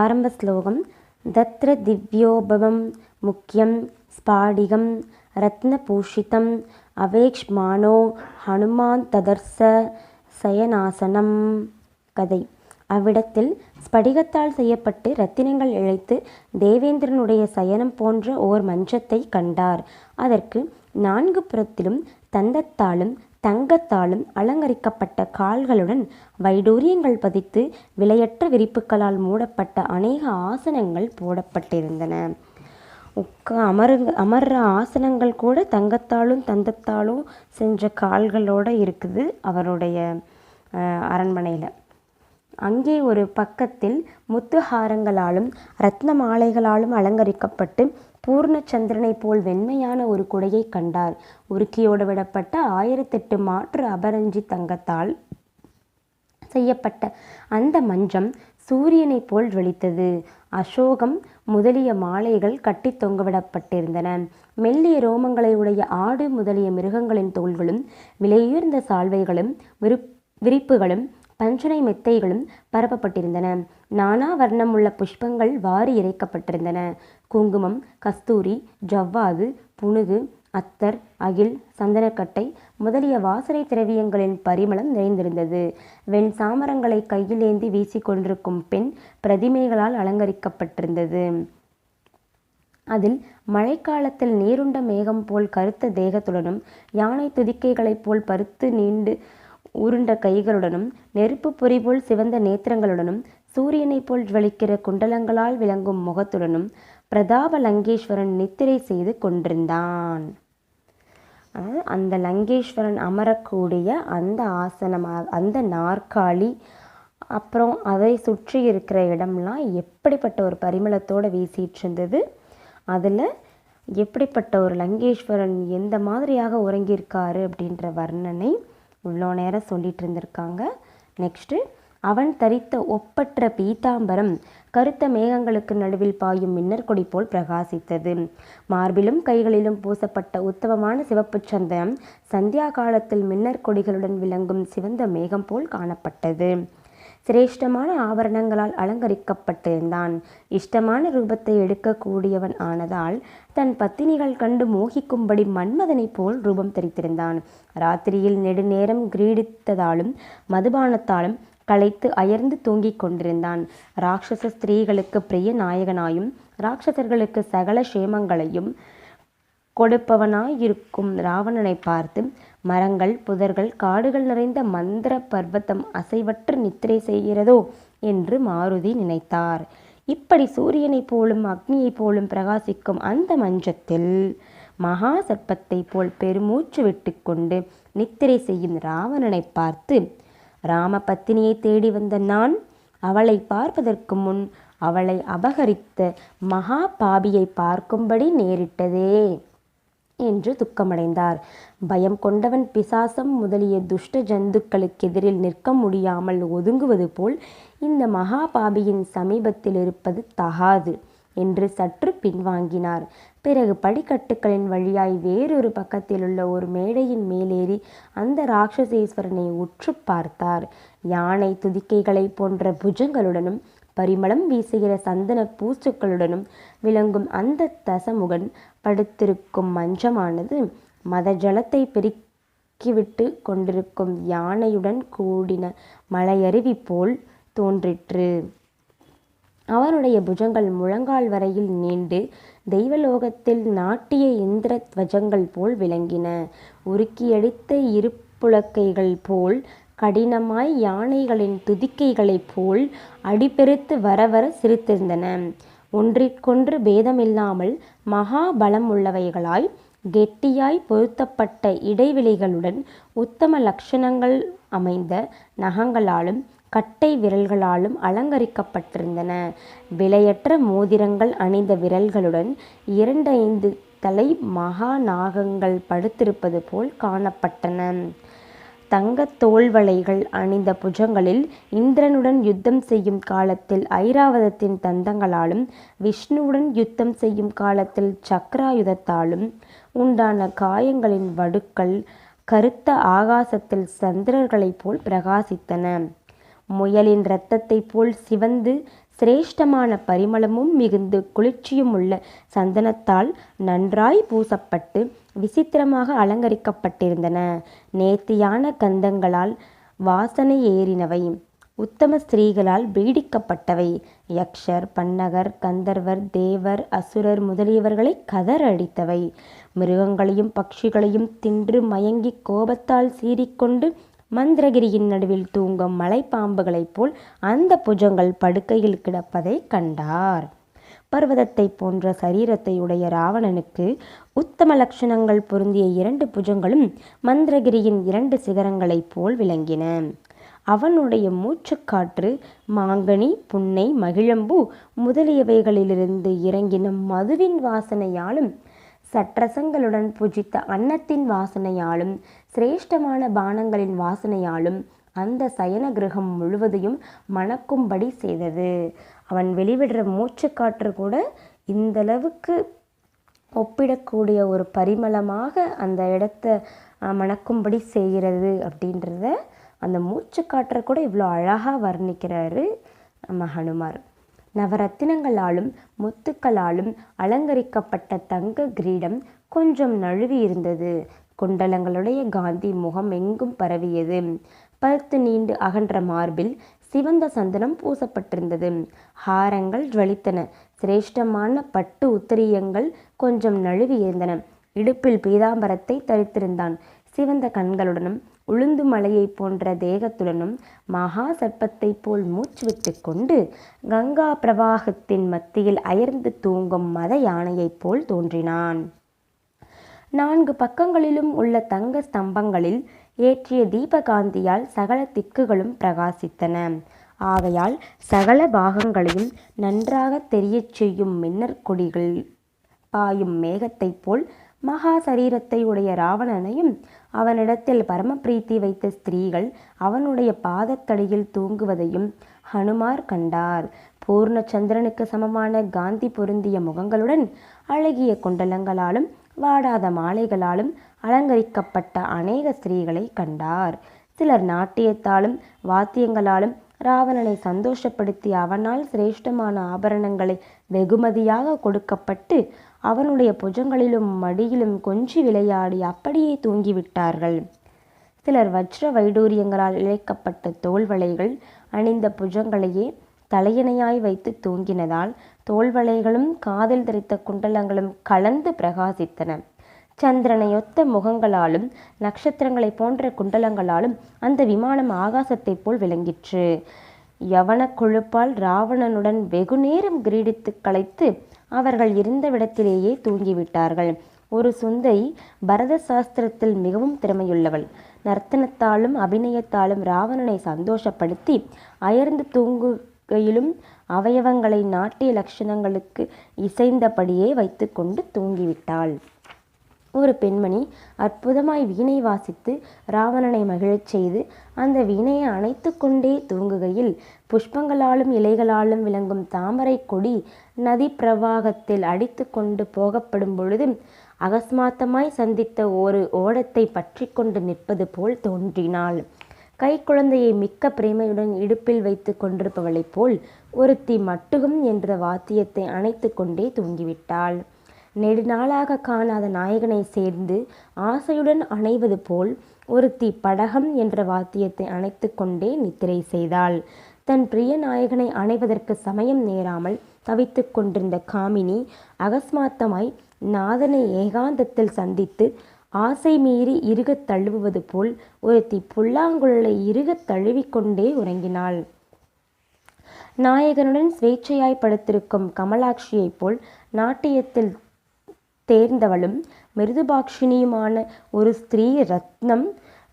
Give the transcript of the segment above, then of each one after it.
ஆரம்ப ஸ்லோகம். தத்ர திவ்யோபவம் முக்கியம் ஸ்பாடிகம் ரத்னபூஷிதம் அவேக்ஷ்மானோ ஹனுமான் ததர்ச சயனாசனம். கதை. அவ்விடத்தில் ஸ்படிகத்தால் செய்யப்பட்டு ரத்தினங்கள் இழைத்து தேவேந்திரனுடைய சயனம் போன்ற ஓர் மஞ்சத்தை கண்டார். அதற்கு நான்கு புறத்திலும் தந்தத்தாலும் தங்கத்தாலும் அலங்கரிக்கப்பட்ட கால்களுடன் வைடூரியங்கள் பதித்து விலையற்ற விரிப்புகளால் மூடப்பட்ட அநேக ஆசனங்கள் போடப்பட்டிருந்தன. உட்கா அமருங்க அமர்ற ஆசனங்கள் கூட தங்கத்தாலும் தந்தத்தாலும் செஞ்ச கால்களோடு இருக்குது அவருடைய அரண்மனையில். அங்கே ஒரு பக்கத்தில் முத்துஹாரங்களாலும் ரத்ன மாலைகளாலும் அலங்கரிக்கப்பட்டு பூர்ணச்சந்திரனை போல் வெண்மையான ஒரு குடையை கண்டார். உருக்கியோடு விடப்பட்ட ஆயிரத்தெட்டு மாற்று அபரஞ்சி தங்கத்தால் செய்யப்பட்ட அந்த மஞ்சம் சூரியனைப் போல் ஜொலித்தது. அசோகம் முதலிய மாலைகள் கட்டி தொங்கவிடப்பட்டிருந்தன. மெல்லிய ரோமங்களை உடைய ஆடு முதலிய மிருகங்களின் தோள்களும் விலையுயர்ந்த சால்வைகளும் விரு விரிப்புகளும் பஞ்சனை மெத்தைகளும் பரப்பப்பட்டிருந்தன. நானா வர்ணமுள்ள புஷ்பங்கள் வாரி இறைக்கப்பட்டிருந்தன. குங்குமம் கஸ்தூரி ஜவ்வாது புனுகு அத்தர் அகில் சந்தனக்கட்டை முதலிய வாசனை திரவியங்களின் பரிமளம் நிறைந்திருந்தது. வெண் சாமரங்களை கையில் ஏந்தி வீசிக்கொண்டிருக்கும் பெண் பிரதிமைகளால் அலங்கரிக்கப்பட்டிருந்தது. அதில் மழைக்காலத்தில் நீருண்ட மேகம் போல் கருத்த தேகத்துடனும் யானை துதிக்கைகளைப் போல் பருத்து நீண்டு உருண்ட கைகளுடனும் நெருப்பு பொறி போல் சிவந்த நேத்திரங்களுடனும் சூரியனைப் போல் ஜுவலிக்கிற குண்டலங்களால் விளங்கும் முகத்துடனும் பிரதாப லங்கேஸ்வரன் நித்திரை செய்து கொண்டிருந்தான். அதாவது அந்த லங்கேஸ்வரன் அமரக்கூடிய அந்த ஆசனம் அந்த நாற்காலி அப்புறம் அதை சுற்றி இருக்கிற இடம்லாம் எப்படிப்பட்ட ஒரு பரிமளத்தோடு வீசிட்டு இருந்தது அதில் எப்படிப்பட்ட ஒரு லங்கேஸ்வரன் எந்த மாதிரியாக உறங்கியிருக்காரு அப்படின்ற வர்ணனை இவ்வளோ நேரம் சொல்லிட்டு இருந்திருக்காங்க நெக்ஸ்ட்டு அவன் தரித்த ஒப்பற்ற பீதாம்பரம் கருத்த மேகங்களுக்கு நடுவில் பாயும் மின்னர் கொடி போல் பிரகாசித்தது. மார்பிலும் கைகளிலும் பூசப்பட்ட உத்தமமான சிவப்பு சந்தனம் சந்தியா காலத்தில் மின்னர் கொடிகளுடன் விளங்கும் சிவந்த மேகம் போல் காணப்பட்டது. சிரேஷ்டமான ஆபரணங்களால் அலங்கரிக்கப்பட்டிருந்தான். இஷ்டமான ரூபத்தை எடுக்கக்கூடியவன் ஆனதால் தன் பத்தினிகள் கண்டு மோகிக்கும்படி மன்மதனைப் போல் ரூபம் தெரித்திருந்தான். ராத்திரியில் நெடுநேரம் கிரீடித்ததாலும் மதுபானத்தாலும் களைத்து அயர்ந்து தூங்கிக் கொண்டிருந்தான். ராட்சச ஸ்திரீகளுக்கு பிரிய நாயகனாயும் ராட்சசர்களுக்கு சகல சேமங்களையும் கொடுப்பவனாயிருக்கும். ராவணனை பார்த்து மரங்கள் புதர்கள் காடுகள் நிறைந்த மந்திர பர்வத்தம் அசைவற்று நித்திரை செய்கிறதோ? என்று மாருதி நினைத்தார். இப்படி சூரியனைப் போலும் அக்னியைப் போலும் பிரகாசிக்கும் அந்த மஞ்சத்தில் மகா சர்ப்பத்தைப் போல் பெருமூச்சு விட்டுக்கொண்டு நித்திரை செய்யும் ராவணனை பார்த்து ராம பத்தினியை தேடி வந்த நான் அவளை பார்ப்பதற்கு முன் அவளை அபகரித்த மகா பாபியை பார்க்கும்படி நேரிட்டதே. என்று துக்கமடைந்தார். பயம் கொண்டவன் பிசாசம் முதலிய துஷ்ட ஜந்துக்களுக்கெதிரில் நிற்க முடியாமல் ஒதுங்குவது போல் இந்த மகாபாபியின் சமீபத்தில் இருப்பது தகாது என்று சற்று பின்வாங்கினார். பிறகு படிக்கட்டுகளின் வழியாய் வேறொரு பக்கத்தில் உள்ள ஒரு மேடையின் மேலேறி அந்த ராட்சசேஸ்வரனை உற்று பார்த்தார். யானை துதிக்கைகளை போன்ற புஜங்களுடனும் பரிமளம் வீசுகிற சந்தன பூச்சுக்களுடனும் விளங்கும் அந்த தசமுகன் படுத்திருக்கும் மஞ்சமானது மத ஜலத்தை பெருக்கிவிட்டு கொண்டிருக்கும் யானையுடன் கூடின மலையருவி போல் தோன்றிற்று. அவனுடைய புஜங்கள் முழங்கால் வரையில் நீண்டு தெய்வலோகத்தில் நாட்டிய இந்திர துவஜங்கள் போல் விளங்கின. உருக்கியடித்த இருப்புலக்கைகள் போல் கடினமாய் யானைகளின் துதிக்கைகளைப் போல் அடிபெருத்து வர வர சிரித்திருந்தன. ஒன்றிற்கொன்று பேதமில்லாமல் மகா பலம் உள்ளவைகளாய் கெட்டியாய் பொருத்தப்பட்ட இடைவெளிகளுடன் உத்தம லட்சணங்கள் அமைந்த நகங்களாலும் கட்டை விரல்களாலும் அலங்கரிக்கப்பட்டிருந்தன. விலையற்ற மோதிரங்கள் அணிந்த விரல்களுடன் இரண்டைந்து தலை மகாநாகங்கள் படுத்திருப்பது போல் காணப்பட்டன. தங்கத் தோள்வளைகள் அணிந்த புஜங்களில் இந்திரனுடன் யுத்தம் செய்யும் காலத்தில் ஐராவதத்தின் தந்தங்களாலும் விஷ்ணுவுடன் யுத்தம் செய்யும் காலத்தில் சக்ராயுதத்தாலும் உண்டான காயங்களின் வடுக்கள் கருத்த ஆகாசத்தில் சந்திரர்களைப் போல் பிரகாசித்தன. முயலின் இரத்தத்தைப் போல் சிவந்து சிரேஷ்டமான பரிமளமும் மிகுந்து குளிர்ச்சியும் உள்ள சந்தனத்தால் நன்றாய் பூசப்பட்டு விசித்திரமாக அலங்கரிக்கப்பட்டிருந்தன. நேர்த்தியான கந்தங்களால் வாசனை ஏறினவை. உத்தம ஸ்திரீகளால் பீடிக்கப்பட்டவை. யக்ஷர் பன்னகர் கந்தர்வர் தேவர் அசுரர் முதலியவர்களை கதர் அடித்தவை மிருகங்களையும் பட்சிகளையும் தின்று மயங்கி கோபத்தால் சீறிக்கொண்டு மந்திரகிரியின் நடுவில் தூங்கும் மலைப்பாம்புகளைப் போல் அந்த புஜங்கள் படுக்கையில் கிடப்பதை கண்டார். பர்வதத்தை போன்ற சரீரத்தை உடைய ராவணனுக்கு உத்தம லட்சணங்கள் பொருந்திய இரண்டு புஜங்களும் மந்திரகிரியின் இரண்டு சிகரங்களைப் போல் விளங்கின. அவனுடைய மூச்சுக்காற்று மாங்கனி புன்னை மகிழம்பு முதலியவைகளிலிருந்து இறங்கின மதுவின் வாசனையாலும் சற்றசங்களுடன் புஜித்த அன்னத்தின் வாசனையாலும் சிரேஷ்டமான பானங்களின் வாசனையாலும் அந்த சயன கிரகம் முழுவதையும் மணக்கும்படி செய்தது. அவன் வெளிவிடுற மூச்சுக்காற்று கூட இந்தளவுக்கு ஒப்பிடக்கூடிய ஒரு பரிமளமாக அந்த இடத்த மணக்கும்படி செய்கிறது அப்படின்றத அந்த மூச்சுக்காற்றை கூட இவ்வளோ அழகாக வர்ணிக்கிறாரு நம்ம ஹனுமார். நவரத்தினங்களாலும் முத்துக்களாலும் அலங்கரிக்கப்பட்ட தங்க கிரீடம் கொஞ்சம் நழுவி இருந்தது குண்டலங்களுடைய காந்தி முகம் எங்கும் பரவியது. பருத்து நீண்டு அகன்ற மார்பில் சிவந்த சந்தனம் பூசப்பட்டிருந்தது. ஹாரங்கள் ஜுவலித்தன சிரேஷ்டமான பட்டு உத்தரியங்கள் கொஞ்சம் நழுவி இருந்தன இடுப்பில் பீதாம்பரத்தை தரித்திருந்தான். சிவந்த கண்களுடனும் உளுந்து மலையைப் போன்ற தேகத்துடனும் மகா சர்ப்பத்தைப் போல் மூச்சு விட்டு கொண்டு கங்கா பிரவாகத்தின் மத்தியில் அயர்ந்து தூங்கும் மத யானையைப் போல் தோன்றினான். நான்கு பக்கங்களிலும் உள்ள தங்க ஸ்தம்பங்களில் ஏற்றிய தீபகாந்தியால் சகல திக்குகளும் பிரகாசித்தன. ஆகையால் சகல பாகங்களையும் நன்றாக தெரியச் செய்யும் மின்னற்கொடிகள் பாயும் மேகத்தைப் போல் மகா சரீரத்தை உடைய ராவணனையும் அவனிடத்தில் பரமபிரீத்தி வைத்த ஸ்திரீகள் அவனுடைய பாதத்தடியில் தூங்குவதையும் ஹனுமார் கண்டார். பூர்ணச்சந்திரனுக்கு சமமான காந்தி பொருந்திய முகங்களுடன் அழகிய குண்டலங்களாலும் வாடாத மாலைகளாலும் அலங்கரிக்கப்பட்ட அநேக ஸ்திரீகளை கண்டார். சிலர் நாட்டியத்தாலும் வாத்தியங்களாலும் ராவணனை சந்தோஷப்படுத்தி அவனால் சிரேஷ்டமான ஆபரணங்களை வெகுமதியாக கொடுக்கப்பட்டு அவனுடைய புஜங்களிலும் மடியிலும் கொஞ்சி விளையாடி அப்படியே தூங்கிவிட்டார்கள். சிலர் வஜ்ர வைடூரியங்களால் இழைக்கப்பட்ட தோல்வளைகள் அணிந்த புஜங்களையே தலையணையாய் வைத்து தூங்கினதால் தோள்வளைகளும் காதில் தரித்த குண்டலங்களும் கலந்து பிரகாசித்தன. சந்திரனையொத்த முகங்களாலும் நட்சத்திரங்களைப் போன்ற குண்டலங்களாலும் அந்த விமானம் ஆகாசத்தைப் போல் விளங்கிற்று. யவன கொழுப்பால் ராவணனுடன் வெகுநேரம் கிரீடித்து களைத்து அவர்கள் இருந்தவிடத்திலேயே தூங்கிவிட்டார்கள். ஒரு சுந்தை பரத சாஸ்திரத்தில் மிகவும் திறமையுள்ளவள். நர்த்தனத்தாலும் அபிநயத்தாலும் ராவணனை சந்தோஷப்படுத்தி அயர்ந்து தூங்கு தூங்குகையிலும் அவயவங்களை நாட்டிய லட்சணங்களுக்கு இசைந்தபடியே வைத்துக்கொண்டு தூங்கிவிட்டாள். ஒரு பெண்மணி அற்புதமாய் வீணை வாசித்து ராவணனை மகிழச் செய்து அந்த வீணையை அணைத்து கொண்டே தூங்குகையில் புஷ்பங்களாலும் இலைகளாலும் விளங்கும் தாமரை கொடி நதி பிரவாகத்தில் அடித்து கொண்டு போகப்படும் பொழுது அகஸ்மாத்தமாய் சந்தித்த ஒரு ஓடத்தை பற்றி கொண்டு நிற்பது போல் தோன்றினாள். கைக்குழந்தையை மிக்க பிரேமையுடன் இடுப்பில் வைத்து கொண்டிருப்பவளைப் போல் ஒருத்தி மட்டுகம் என்ற வாத்தியத்தை அணைத்து கொண்டே தூங்கிவிட்டாள். நெடுநாளாக காணாத நாயகனை சேர்ந்து ஆசையுடன் அணைவது போல் ஒருத்தி படகம் என்ற வாத்தியத்தை அணைத்து கொண்டே நித்திரை செய்தாள். தன் பிரிய நாயகனை அணைவதற்கு சமயம் நேராமல் தவித்துக் கொண்டிருந்த காமினி அகஸ்மாத்தமாய் நாதனை ஏகாந்தத்தில் சந்தித்து ஆசை மீறி இறுகத் தழுவுவது போல் ஒருத்தி புல்லாங்குழலை இறுகத் தழுவிக்கொண்டே உறங்கினாள் நாயகனுடன் ஸ்வேச்சையாய் படுத்திருக்கும் கமலாட்சியைப் போல் நாட்டியத்தில் தேர்ந்தவளும் மிருதுபாக்ஷினியுமான ஒரு ஸ்திரீ ரத்னம்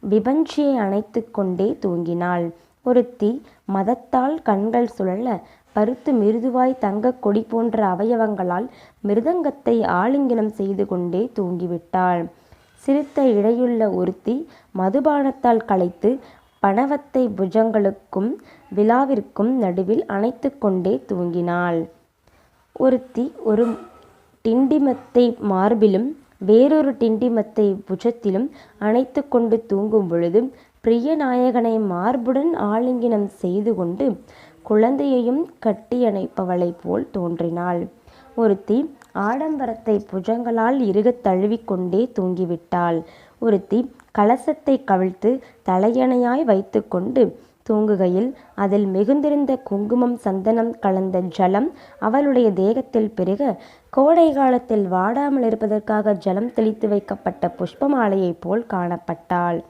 விபஞ்சியை அணைத்து கொண்டே தூங்கினாள் ஒருத்தி மதத்தால் கண்கள் சுழல பருத்து மிருதுவாய் தங்கக் கொடி போன்ற அவயவங்களால் மிருதங்கத்தை ஆலிங்கனம் செய்து கொண்டே தூங்கிவிட்டாள். சிறுத்த இடையுள்ள ஒருத்தி மதுபானத்தால் களைத்து பணவத்தை புஜங்களுக்கும் விலாவிற்கும் நடுவில் அணைத்துக் கொண்டே தூங்கினாள். ஒருத்தி ஒரு டிண்டிமத்தை மார்பிலும் வேறொரு டிண்டிமத்தை புஜத்திலும் அணைத்துக் கொண்டு தூங்கும் பொழுது பிரியநாயகனை மார்புடன் ஆலிங்கனம் செய்து கொண்டு குழந்தையையும் கட்டியணைப்பவளைப் போல் தோன்றினாள். ஒருத்தி ஆடம்பரத்தை புஜங்களால் இறுகத் தழுவிக்கொண்டே தூங்கிவிட்டாள். ஒருத்தி கலசத்தைக் கவிழ்த்து தலையணையாய் வைத்துக்கொண்டு தூங்குகையில் அதில் மிகுந்திருந்த குங்குமம் சந்தனம் கலந்த ஜலம் அவளுடைய தேகத்தில் பெருக கோடை காலத்தில் வாடாமலிருப்பதற்காக ஜலம் தெளித்து வைக்கப்பட்ட புஷ்பமாலையைப் போல் காணப்பட்டாள்.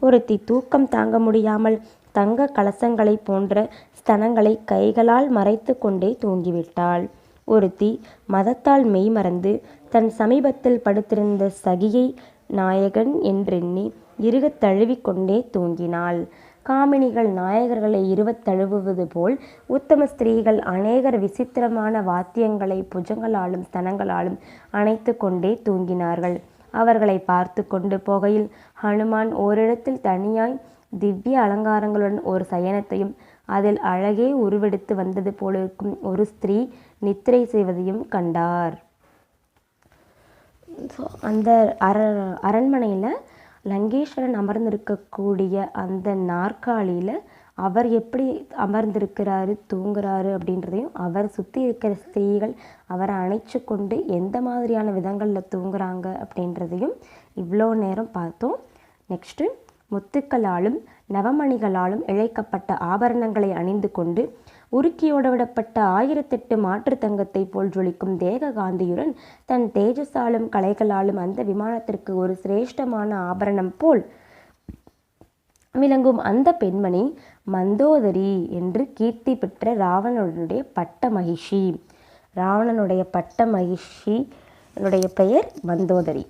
ஒருத்தி தூக்கம் தாங்க முடியாமல் தங்கக் கலசங்களைப் போன்ற ஸ்தனங்களை கைகளால் மறைத்துக் கொண்டே தூங்கிவிட்டாள். ஒருத்தி மதத்தால் மெய்மறந்து தன் சமீபத்தில் படுத்திருந்த சகியை நாயகன் என்றெண்ணி இறுகத் தழுவிக் கொண்டே தூங்கினாள். காமினிகள் நாயகர்களை இறுகத் தழுவுவது போல் உத்தம ஸ்திரீகள் அநேகர் விசித்திரமான வாத்தியங்களைப் புஜங்களாலும் ஸ்தனங்களாலும் அணைத்துக் கொண்டே தூங்கினார்கள். அவர்களைப் பார்த்துக் கொண்டு போகையில் ஹனுமான் ஓரிடத்தில் தனியாய் திவ்ய அலங்காரங்களுடன் ஒரு சயனத்தையும் அதில் அழகே உருவெடுத்து வந்தது போலிருக்கும் ஒரு ஸ்திரீ நித்திரை செய்வதையும் கண்டார். ஸோ அந்த அர அரண்மனையில் லங்கேஸ்வரன் அமர்ந்திருக்கக்கூடிய அந்த நாற்காலியில் அவர் எப்படி அமர்ந்திருக்கிறாரு தூங்குறாரு அப்படின்றதையும் அவர் சுற்றி இருக்கிற ஸ்திரீகள் அவரை அணைச்சு கொண்டு எந்த மாதிரியான விதங்களில் தூங்குறாங்க அப்படின்றதையும் இவ்வளோ நேரம் பார்த்தோம். நெக்ஸ்ட்டு முத்துக்களாலும் நவமணிகளாலும் இழைக்கப்பட்ட ஆபரணங்களை அணிந்து கொண்டு உருக்கியோடவிடப்பட்ட ஆயிரத்தெட்டு மாற்று தங்கத்தை போல் ஜொலிக்கும் தேக காந்தியுடன் தன் தேஜஸாலும் கலைகளாலும் அந்த விமானத்திற்கு ஒரு சிரேஷ்டமான ஆபரணம் போல் விளங்கும் அந்தப் பெண்மணி மந்தோதரி என்று கீர்த்தி பெற்ற ராவணனுடைய பட்ட மகிஷி. ராவணனுடைய பட்ட மகிஷினுடைய பெயர் மந்தோதரி.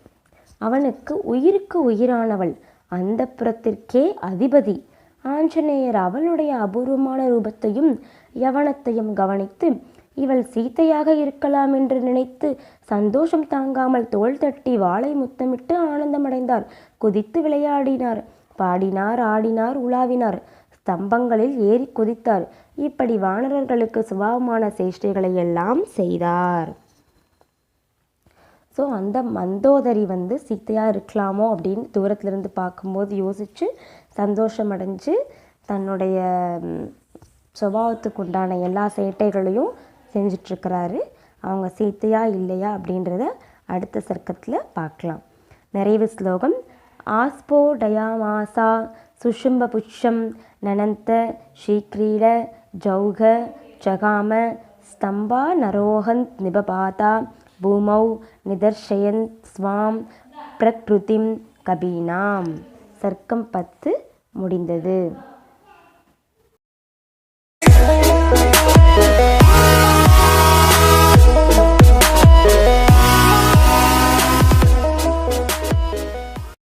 அவனுக்கு உயிருக்கு உயிரானவள் அந்தப்புரத்திற்கே அதிபதி. ஆஞ்சநேயர் அவளுடைய அபூர்வமான ரூபத்தையும் யவனத்தையும் கவனித்து இவள் சீத்தையாக இருக்கலாம் என்று நினைத்து சந்தோஷம் தாங்காமல் தோள் தட்டி வாளை முத்தமிட்டு ஆனந்தமடைந்தார். குதித்து விளையாடினார். பாடினார் ஆடினார் உலாவினார். ஸ்தம்பங்களில் ஏறிக் குதித்தார். இப்படி வானரர்களுக்கு சுபாவமான சேஷ்டைகளை எல்லாம் செய்தார். ஸோ அந்த மந்தோதரி வந்து சீத்தையாக இருக்கலாமோ அப்படின்னு தூரத்துலேருந்து பார்க்கும்போது யோசிச்சு சந்தோஷமடைஞ்சு தன்னுடைய சுபாவத்துக்கு உண்டான எல்லா சேட்டைகளையும் செஞ்சிட்ருக்கிறாரு. அவங்க சீத்தையா இல்லையா அப்படின்றத அடுத்த சர்க்கத்தில் பார்க்கலாம். நிறைவு ஸ்லோகம் ஆஸ்போ டயாமாசா சுஷும்ப சுஷும்பபுஷ்பம் நனந்த ஷீக்ரீட ஜௌக ஜகாம ஸ்தம்பா நரோகந்த் நிபபாதா பூமௌ நிதர்ஷயன் स्वां பிரக்ருதிம் கபீனாம் சர்க்கம் பத்து முடிந்தது